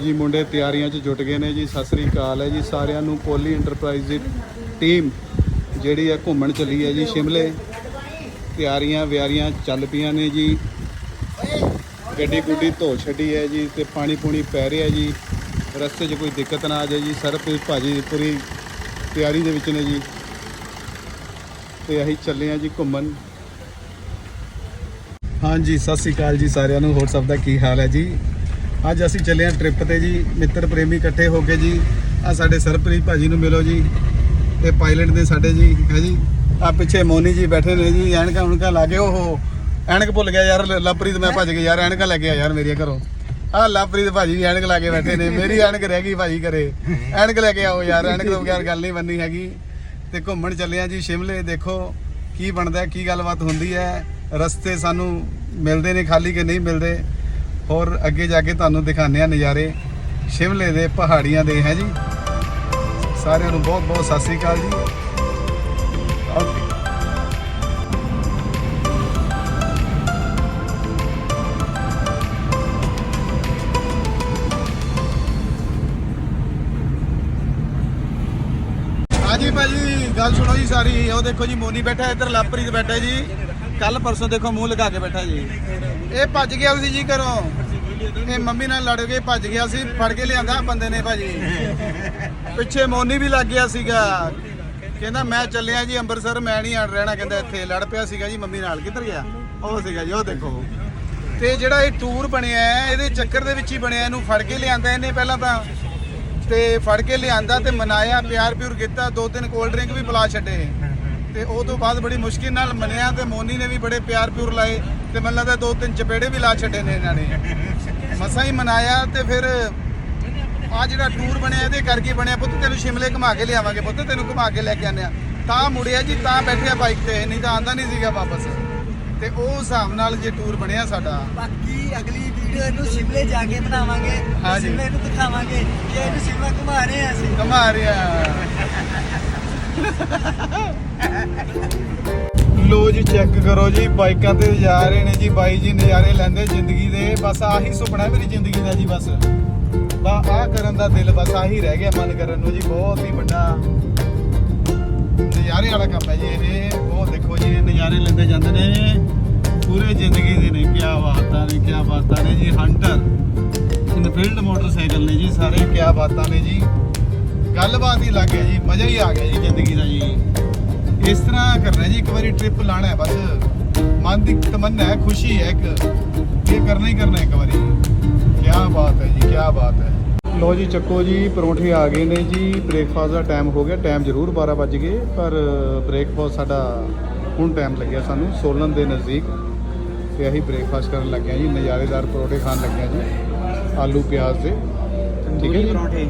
ਜੀ, ਮੁੰਡੇ ਤਿਆਰੀਆਂ 'ਚ ਜੁਟ ਗਏ ਨੇ ਜੀ, ਸਤਿ ਸ੍ਰੀ ਅਕਾਲ ਹੈ ਜੀ, ਸਾਰਿਆਂ ਨੂੰ ਕੋਲੀ ਇੰਟਰਪ੍ਰਾਈਜ਼ ਦੀ ਟੀਮ ਜਿਹੜੀ ਹੈ ਘੁੰਮਣ ਚੱਲੀ ਹੈ ਜੀ, ਸ਼ਿਮਲੇ। ਤਿਆਰੀਆਂ ਵਿਆਰੀਆਂ ਚੱਲ ਪਈਆਂ ਨੇ ਜੀ। ਗੱਡੀ ਗੁੱਡੀ ਧੋ ਛੱਡੀ ਹੈ ਜੀ ਤੇ ਪਾਣੀ ਪੂਣੀ ਪੈ ਰਿਹਾ ਜੀ। ਰਸਤੇ 'ਚ ਕੋਈ ਦਿੱਕਤ ਨਾ ਆ ਜਾਏ ਜੀ ਸਰਪ੍ਰੀਤ ਭਾਜੀ ਪੂਰੀ ਤਿਆਰੀ ਦੇ ਵਿੱਚ ਨੇ ਜੀ। ਤੇ ਅਸੀਂ ਚੱਲੇ ਹਾਂ ਜੀ ਘੁੰਮਣ। ਹਾਂਜੀ, ਸਤਿ ਸ੍ਰੀ ਅਕਾਲ ਜੀ ਸਾਰਿਆਂ ਨੂੰ। ਹੋਰ ਸਭ ਦਾ ਕੀ ਹਾਲ ਹੈ ਜੀ? ਅੱਜ ਅਸੀਂ ਚੱਲੇ ਹਾਂ ਟ੍ਰਿਪ ਤੇ ਜੀ ਮਿੱਤਰ ਪ੍ਰੇਮੀ ਇਕੱਠੇ ਹੋ ਕੇ ਜੀ। ਆ ਸਾਡੇ ਸਰਪ੍ਰੀਤ ਭਾਜੀ ਨੂੰ ਮਿਲੋ ਜੀ ਇਹ ਪਾਇਲਟ ਦੇ ਸਾਡੇ ਜੀ ਹੈ ਜੀ। ਆ ਪਿੱਛੇ ਮੋਨੀ ਜੀ ਬੈਠੇ ਨੇ ਜੀ ਐਨਕਾਂ ਉਨਕਾਂ ਲਾ ਕੇ ਉਹ ਐਨਕ ਭੁੱਲ ਗਿਆ ਯਾਰ ਲਵਪ੍ਰੀਤ ਮੈਂ ਭੱਜ ਗਿਆ ਯਾਰ ਐਨਕਾਂ ਲੈ ਕੇ ਆ ਯਾਰ ਮੇਰੀਆਂ ਘਰੋਂ। ਆ ਲਵਪ੍ਰੀਤ ਭਾਜੀ ਵੀ ਐਨਕ ਲਾ ਕੇ ਬੈਠੇ ਨੇ ਮੇਰੀ ਐਨਕ ਰਹਿ ਗਈ ਭਾਜੀ ਘਰੇ। ਐਨਕ ਲੈ ਕੇ ਆਓ ਯਾਰ ਐਨਕ ਤੋਂ ਬਗੈਰ ਗੱਲ ਨਹੀਂ ਬੰਨੀ ਹੈਗੀ। ਤੇ ਘੁੰਮਣ ਚੱਲੇ ਆ ਜੀ ਸ਼ਿਮਲੇ ਦੇਖੋ ਕੀ ਬਣਦਾ ਕੀ ਗੱਲਬਾਤ ਹੁੰਦੀ ਹੈ। ਰਸਤੇ ਸਾਨੂੰ ਮਿਲਦੇ ਨੇ ਖਾਲੀ ਕਿ ਨਹੀਂ ਮਿਲਦੇ? ਹੋਰ ਅੱਗੇ ਜਾ ਕੇ ਤੁਹਾਨੂੰ ਦਿਖਾਉਂਦੇ ਆ ਨਜ਼ਾਰੇ ਸ਼ਿਮਲੇ ਦੇ ਪਹਾੜੀਆਂ ਦੇ, ਹੈ ਜੀ? ਸਾਰਿਆਂ ਨੂੰ ਬਹੁਤ ਬਹੁਤ ਸਤਿ ਸ੍ਰੀ ਅਕਾਲ ਜੀ। ਓਕੇ। ਹਾਂਜੀ ਭਾਜੀ, ਗੱਲ ਸੁਣੋ ਜੀ ਸਾਰੀ। ਉਹ ਦੇਖੋ ਜੀ, ਮੋਨੀ ਬੈਠਾ ਇੱਧਰ ਲਾਪਰੀ ਲਵਪ੍ਰੀਤ ਬੈਠਾ ਜੀ। ਕੱਲ ਪਰਸੋਂ ਦੇਖੋ ਮੂੰਹ ਲਗਾ ਕੇ ਬੈਠਾ ਜੀ। ਇਹ ਭੱਜ ਗਿਆ ਸੀ ਜੀ ਘਰੋਂ। ਇਹ ਮੰਮੀ ਨਾਲ ਲੜ ਕੇ ਭੱਜ ਗਿਆ ਸੀ ਫੜ ਕੇ ਲਿਆਂਦਾ ਬੰਦੇ ਨੇ ਭਾਜੀ। ਪਿੱਛੇ ਮੋਨੀ ਵੀ ਲੱਗ ਗਿਆ ਸੀਗਾ। ਕਹਿੰਦਾ ਮੈਂ ਚੱਲਿਆ ਜੀ ਅੰਮ੍ਰਿਤਸਰ ਮੈਂ ਨਹੀਂ ਆਣ ਰਹਿਣਾ। ਕਹਿੰਦਾ ਇੱਥੇ ਲੜ ਪਿਆ ਸੀਗਾ ਜੀ ਮੰਮੀ ਨਾਲ। ਕਿੱਧਰ ਗਿਆ? ਉਹ ਸੀਗਾ ਜੀ ਉਹ ਦੇਖੋ। ਤੇ ਜਿਹੜਾ ਇਹ ਟੂਰ ਬਣਿਆ ਹੈ, ਇਹਦੇ ਚੱਕਰ ਦੇ ਵਿੱਚ ਹੀ ਬਣਿਆ ਇਹਨੂੰ ਫੜ ਕੇ ਲਿਆਂਦਾ ਇਹਨੇ ਪਹਿਲਾਂ ਤਾਂ। ਤੇ ਫੜ ਕੇ ਲਿਆਂਦਾ ਤੇ ਮਨਾਇਆ ਪਿਆਰ ਪਿਉਰ ਕੀਤਾ ਦੋ ਤਿੰਨ ਕੋਲਡ ਡਰਿੰਕ ਵੀ ਬੁਲਾ ਛੱਡੇ। ਤੇ ਉਹ ਤੋਂ ਬਾਅਦ ਬੜੀ ਮੁਸ਼ਕਿਲ ਨਾਲ ਮੰਨਿਆ ਤੇ ਮੋਨੀ ਨੇ ਵੀ ਬੜੇ ਪਿਆਰ ਪਿਉਰ ਲਾਏ ਤੇ ਮੈਨੂੰ ਲੱਗਦਾ ਦੋ ਤਿੰਨ ਚਪੇੜੇ ਵੀ ਲਾ ਛੱਡੇ ਨੇ ਇਹਨਾਂ ਨੇ। ਮਸਾਂ ਹੀ ਮਨਾਇਆ ਤੇ ਫਿਰ ਆ ਜਿਹੜਾ ਟੂਰ ਬਣਿਆ ਇਹਦੇ ਕਰਕੇ ਬਣਿਆ? ਪੁੱਤ ਤੈਨੂੰ ਸ਼ਿਮਲੇ ਘੁਮਾ ਕੇ ਲਿਆਵਾਂਗੇ ਪੁੱਤ ਤੈਨੂੰ ਘੁਮਾ ਕੇ ਲੈ ਕੇ ਆਉਂਦੇ ਆ ਤਾਂ ਮੁੜਿਆ ਜੀ ਤਾਂ ਬੈਠਿਆ ਬਾਈਕ ਤੇ ਨਹੀਂ ਤਾਂ ਆਂਦਾ ਨਹੀਂ ਸੀਗਾ ਵਾਪਸ। ਤੇ ਉਹ ਹਿਸਾਬ ਨਾਲ ਜੇ ਟੂਰ ਬਣਿਆ ਸਾਡਾ। ਬਾਕੀ ਅਗਲੀ ਵੀਡੀਓ ਇਹਨੂੰ ਸ਼ਿਮਲੇ ਜਾ ਕੇ ਬਣਾਵਾਂਗੇ। ਸ਼ਿਮਲੇ ਨੂੰ ਦਿਖਾਵਾਂਗੇ ਕਿ ਇਹਨੂੰ ਸ਼ਿਮਲਾ ਘੁਮਾ ਰਹੇ ਹਾਂ ਅਸੀਂ। ਕਮਾ ਰਿਹਾ ਲੋ ਜੀ ਚੈੱਕ ਕਰੋ ਜੀ, ਬਾਈਕਾਂ ਤੇ ਜਾ ਰਹੇ ਨੇ ਜੀ, ਬਾਈ ਜੀ ਨਜ਼ਾਰੇ ਲੈਂਦੇ ਜ਼ਿੰਦਗੀ ਦੇ। ਬਸ ਆਹੀ ਸੁਪਨਾ ਮੇਰੀ ਜ਼ਿੰਦਗੀ ਦਾ ਜੀ ਬਸ। ਬਾ ਆ ਕਰਨ ਦਾ ਦਿਲ ਬਸ ਆਹੀ ਰਹਿ ਗਿਆ ਮਨ ਕਰਨ ਨੂੰ ਜੀ, ਬਹੁਤ ਹੀ ਵੱਡਾ ਨਜ਼ਾਰੇ ਵਾਲਾ ਕੰਮ ਹੈ ਜੀ ਇਹ। ਉਹ ਦੇਖੋ ਜੀ ਨਜ਼ਾਰੇ ਲੈਂਦੇ ਜਾਂਦੇ ਨੇ। ਪੂਰੇ ਜ਼ਿੰਦਗੀ ਦੇ ਨੇ ਕੀ ਬਾਤਾਂ ਨੇ ਕੀ ਬਾਤਾਂ ਨੇ ਜੀ। ਹੰਟਰ ਇਨਫੀਲਡ ਮੋਟਰਸਾਈਕਲ ਨੇ ਜੀ ਸਾਰੇ ਕੀ ਬਾਤਾਂ ਨੇ ਜੀ। ਗੱਲਬਾਤ ਹੀ ਲੱਗ ਗਿਆ ਜੀ ਮਜ਼ਾ ਹੀ ਆ ਗਿਆ ਜੀ ਜ਼ਿੰਦਗੀ ਦਾ ਜੀ। ਇਸ ਤਰ੍ਹਾਂ ਕਰਨਾ ਜੀ ਇੱਕ ਵਾਰੀ ਟ੍ਰਿਪ ਲਾਣਾ ਹੈ ਬਸ। ਮਨ ਦੀ ਤਮੰਨਾ ਹੈ ਖੁਸ਼ੀ ਹੈ ਇੱਕ। ਇਹ ਕਰਨਾ ਹੀ ਕਰਨਾ ਇੱਕ ਵਾਰੀ। ਕੀ ਬਾਤ ਹੈ ਜੀ ਕੀ ਬਾਤ ਹੈ। ਲੋ ਜੀ ਚੱਕੋ ਜੀ ਪਰੌਂਠੇ ਆ ਗਏ ਨੇ ਜੀ। ਬ੍ਰੇਕਫਾਸਟ ਦਾ ਟਾਈਮ ਹੋ ਗਿਆ ਟਾਈਮ ਜ਼ਰੂਰ 12 ਵੱਜ ਗਏ। ਪਰ ਬ੍ਰੇਕਫਾਸਟ ਸਾਡਾ ਹੁਣ ਟਾਈਮ ਲੱਗਿਆ ਸਾਨੂੰ ਸੋਲਨ ਦੇ ਨਜ਼ਦੀਕ। ਤੇ ਅਸੀਂ ਬ੍ਰੇਕਫਾਸਟ ਕਰਨ ਲੱਗੇ ਹਾਂ ਜੀ ਨਜ਼ਾਰੇਦਾਰ ਪਰੌਂਠੇ ਖਾਣ ਲੱਗੇ ਹਾਂ ਜੀ ਆਲੂ ਪਿਆਜ਼ ਦੇ। ਠੀਕ ਹੈ ਜੀ? ਪਰੌਂਠੇ।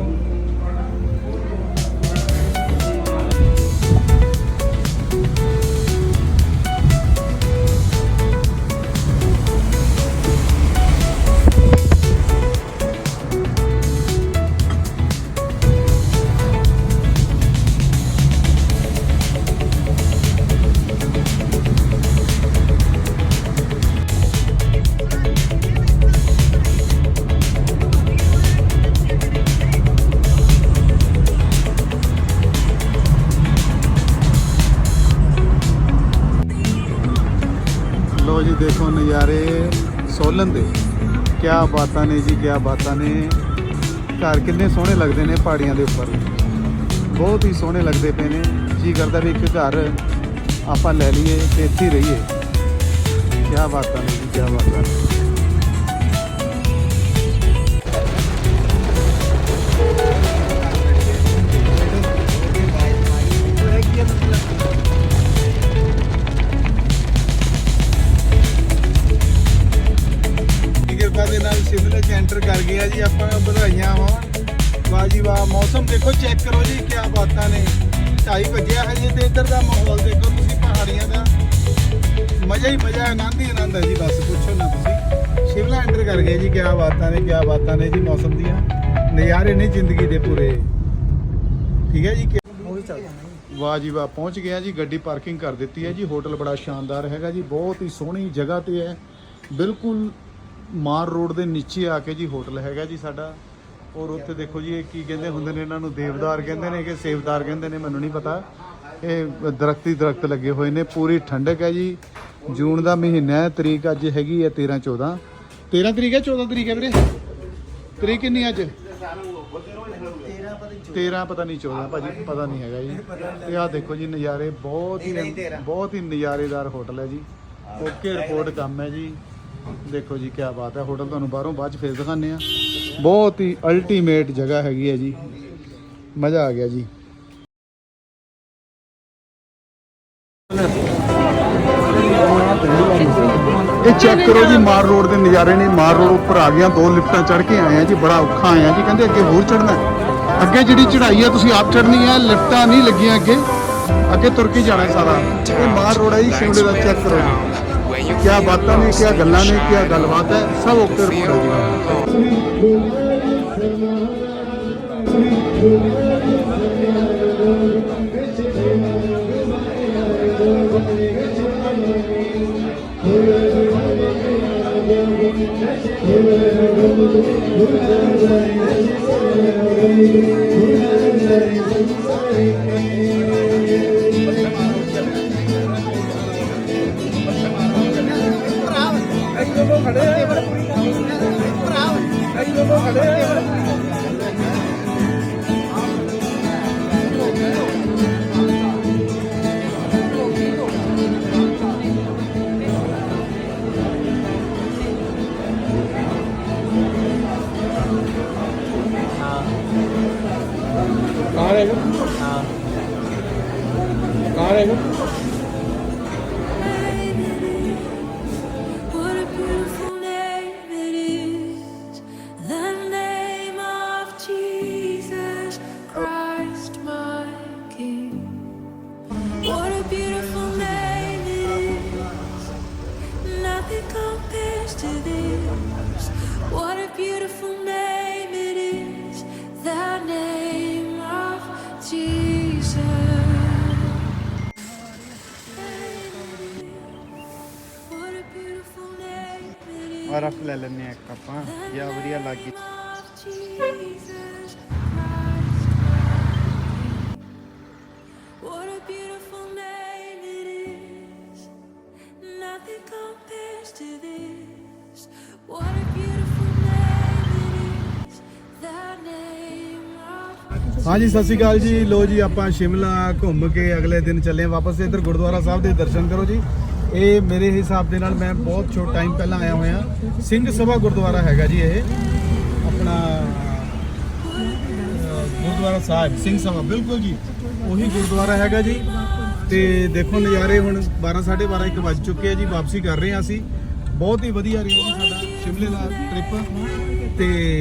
ਲੋ ਜੀ, ਦੇਖੋ ਨਜ਼ਾਰੇ ਸੋਲਨ ਦੇ। ਕੀ ਬਾਤਾਂ ਨੇ ਜੀ ਕੀ ਬਾਤਾਂ ਨੇ। ਘਰ ਕਿੰਨੇ ਸੋਹਣੇ ਲੱਗਦੇ ਨੇ ਪਹਾੜੀਆਂ ਦੇ ਉੱਪਰ। ਬਹੁਤ ਹੀ ਸੋਹਣੇ ਲੱਗਦੇ ਪਏ ਨੇ। ਜੀ ਕਰਦਾ ਵੀ ਇੱਕ ਘਰ ਆਪਾਂ ਲੈ ਲਈਏ ਤੇ ਇੱਥੇ ਰਹੀਏ। ਕੀ ਬਾਤਾਂ ਨੇ ਜੀ ਕੀ ਬਾਤਾਂ ਨੇ। ਐਂਟਰ ਕਰ ਗਿਆ ਜੀ, ਆਪਾਂ ਵਧਾਈਆਂ ਹੋਣ ਵਾਹ ਜੀ ਵਾਹ, ਮੌਸਮ ਦੇਖੋ ਚੈੱਕ ਕਰੋ ਜੀ ਕੀ ਬਾਤਾਂ ਨੇ। ਢਾਈ ਵਜਿਆ ਹਜੇ ਤੇ ਇੱਧਰ ਦਾ ਮਾਹੌਲ ਦੇਖੋ ਤੁਸੀਂ, ਪਹਾੜੀਆਂ ਦਾ। ਮਜ਼ਾ ਹੀ ਮਜ਼ਾ, ਆਨੰਦ ਹੀ ਆਨੰਦ ਹੈ ਜੀ, ਬਸ ਪੁੱਛੋ ਨਾ ਤੁਸੀਂ। ਸ਼ਿਮਲਾ ਐਂਟਰ ਕਰ ਗਏ ਜੀ ਕੀ ਬਾਤਾਂ ਨੇ ਕੀ ਬਾਤਾਂ ਨੇ ਜੀ ਮੌਸਮ ਦੀਆਂ। ਨਜ਼ਾਰੇ ਨੇ ਜ਼ਿੰਦਗੀ ਦੇ ਪੂਰੇ। ਠੀਕ ਹੈ ਜੀ ਵਾਹ ਜੀ ਵਾਹ, ਪਹੁੰਚ ਗਿਆ ਜੀ, ਗੱਡੀ ਪਾਰਕਿੰਗ ਕਰ ਦਿੱਤੀ ਹੈ ਜੀ, ਹੋਟਲ ਬੜਾ ਸ਼ਾਨਦਾਰ ਹੈਗਾ ਜੀ, ਬਹੁਤ ਹੀ ਸੋਹਣੀ ਜਗ੍ਹਾ ਤੇ ਹੈ। ਬਿਲਕੁਲ ਮਾਰ ਰੋਡ ਦੇ ਨੀਚੇ ਆ ਕੇ ਜੀ ਹੋਟਲ ਹੈਗਾ ਜੀ ਸਾਡਾ। ਔਰ ਉੱਥੇ ਦੇਖੋ ਜੀ ਇਹ ਕੀ ਕਹਿੰਦੇ ਹੁੰਦੇ ਨੇ ਇਹਨਾਂ ਨੂੰ? ਦੇਵਦਾਰ ਕਹਿੰਦੇ ਨੇ ਕਿ ਸੇਵਦਾਰ ਕਹਿੰਦੇ ਨੇ ਮੈਨੂੰ ਨਹੀਂ ਪਤਾ। ਇਹ ਦਰਖਤੀ ਦਰਖਤ ਲੱਗੇ ਹੋਏ ਨੇ ਪੂਰੀ ਠੰਡਕ ਹੈ ਜੀ। ਜੂਨ ਦਾ ਮਹੀਨਾ ਹੈ ਤਰੀਕ ਅੱਜ ਹੈਗੀ ਹੈ 13 14 13 ਤਰੀਕ ਹੈ 14 ਤਰੀਕ ਹੈ ਵੀਰੇ? ਤਰੀਕ ਕਿੰਨੀ ਅੱਜ? 13 ਪਤਾ ਨਹੀਂ 14 ਭਾਜੀ ਪਤਾ ਨਹੀਂ ਹੈਗਾ ਜੀ। ਤੇ ਆਹ ਦੇਖੋ ਜੀ ਨਜ਼ਾਰੇ ਬਹੁਤ ਹੀ ਬਹੁਤ ਹੀ ਨਜ਼ਾਰੇਦਾਰ ਹੋਟਲ ਹੈ ਜੀ। ਓਕੇ ਰਿਪੋਰਟ ਕੰਮ ਹੈ ਜੀ। ਦੇਖੋ ਜੀ ਕੀ ਬਾਤ ਹੈ ਹੋਟਲ ਤੁਹਾਨੂੰ ਬਾਹਰੋਂ ਬਾਅਦ ਚ ਫੇਰ ਦਿਖਾਉਂਦੇ ਆ ਬਹੁਤ ਹੀ ਅਲਟੀਮੇਟ ਜਗ੍ਹਾ ਹੈਗੀ ਹੈ ਜੀ। ਮਜ਼ਾ ਆ ਗਿਆ ਜੀ। ਇਹ ਚੈੱਕ ਕਰੋ ਜੀ, ਮਾਰ ਰੋਡ ਦੇ ਨਜ਼ਾਰੇ ਨੇ, ਮਾਰ ਰੋਡ ਉੱਪਰ ਆ ਗਿਆ ਦੋ ਲਿਫਟਾਂ ਚੜ ਕੇ ਆਏ ਆ ਜੀ, ਬੜਾ ਔਖਾ ਆਏ ਆ ਜੀ, ਕਹਿੰਦੇ ਅੱਗੇ ਹੋਰ ਚੜਨਾ ਅੱਗੇ ਜਿਹੜੀ ਚੜਾਈ ਆ ਤੁਸੀਂ ਆਪ ਚੜਨੀ ਆ ਲਿਫਟਾਂ ਨਹੀਂ ਲੱਗੀਆਂ ਅੱਗੇ। ਅੱਗੇ ਤੁਰ ਕੇ ਜਾਣਾ ਸਾਰਾ। ਇਹ ਮਾਰ ਰੋਡ ਹੈ ਜੀ, ਸ਼ਿਮਲੇ ਦਾ ਚੈੱਕ ਕਰੋ। ਜੀ ਕਿਆ ਬਾਤਾਂ ਨੇ ਕਿਆ ਗੱਲਾਂ ਨੇ ਕਿਆ ਗੱਲਬਾਤ ਹੈ ਸਭ ਓਕੇ ਰਿਪੋਰਟ ਹੈ ਜੀ What ਆ ਰਫ ਲੈ ਲੈਣੇ ਇੱਕ ਆਪਾਂ ਜਾਂ ਵਧੀਆ ਲੱਗੀ of Jesus Christ. What a beautiful name it is. Nothing compares to this. What a beautiful name it is. The name of ਹਾਂਜੀ ਸਤਿ ਸ਼੍ਰੀ ਅਕਾਲ ਜੀ ਲੋ ਜੀ ਆਪਾਂ ਸ਼ਿਮਲਾ ਘੁੰਮ ਕੇ ਅਗਲੇ ਦਿਨ ਚੱਲੇ ਹਾਂ ਵਾਪਸ ਇੱਧਰ ਗੁਰਦੁਆਰਾ ਸਾਹਿਬ ਦੇ ਦਰਸ਼ਨ ਕਰੋ ਜੀ ਇਹ ਮੇਰੇ ਹਿਸਾਬ ਦੇ ਨਾਲ ਮੈਂ ਬਹੁਤ ਛੋਟ ਟਾਈਮ ਪਹਿਲਾਂ ਆਇਆ ਹੋਇਆ। ਸਿੰਘ ਸਭਾ ਗੁਰਦੁਆਰਾ ਹੈਗਾ ਜੀ ਇਹ। ਆਪਣਾ ਗੁਰਦੁਆਰਾ ਸਾਹਿਬ, ਸਿੰਘ ਸਭਾ, ਬਿਲਕੁਲ ਜੀ। ਉਹੀ ਗੁਰਦੁਆਰਾ ਹੈਗਾ ਜੀ। ਤੇ ਦੇਖੋ ਨਜ਼ਾਰੇ ਹੁਣ 12 12:30 ਇੱਕ ਵੱਜ ਚੁੱਕੇ ਆ ਜੀ, ਵਾਪਸੀ ਕਰ ਰਹੇ ਹਾਂ ਅਸੀਂ। ਬਹੁਤ ਹੀ ਵਧੀਆ ਰਿਹਾ ਜੀ ਸਾਡਾ, ਸ਼ਿਮਲੇ ਦਾ ਟ੍ਰਿਪ ਤੇ